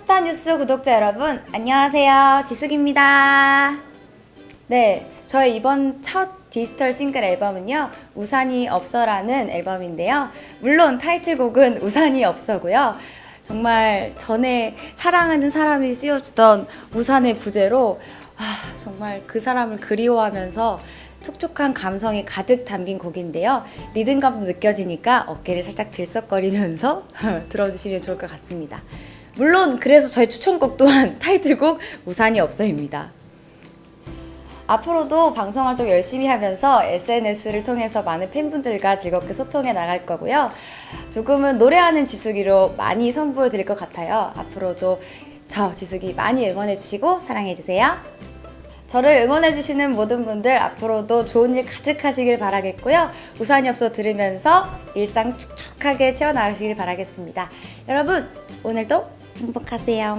스타 뉴스 구독자 여러분, 안녕하세요. 지숙입니다. 네, 저의 이번 첫 디지털 싱글 앨범은요, 우산이 없어라는 앨범인데요. 물론 타이틀곡은 우산이 없어고요. 정말 전에 사랑하는 사람이 씌워주던 우산의 부재로 아, 정말 그 사람을 그리워하면서 촉촉한 감성이 가득 담긴 곡인데요. 리듬감도 느껴지니까 어깨를 살짝 들썩거리면서 들어주시면 좋을 것 같습니다. 물론 그래서 저의 추천곡 또한 타이틀곡 우산이 없어입니다. 앞으로도 방송 활동 열심히 하면서 SNS를 통해서 많은 팬분들과 즐겁게 소통해 나갈 거고요. 조금은 노래하는 지숙이로 많이 선보여 드릴 것 같아요. 앞으로도 저 지숙이 많이 응원해 주시고 사랑해 주세요. 저를 응원해 주시는 모든 분들 앞으로도 좋은 일 가득 하시길 바라겠고요. 우산이 없어 들으면서 일상 촉촉하게 채워나가시길 바라겠습니다. 여러분, 오늘도 행복하세요.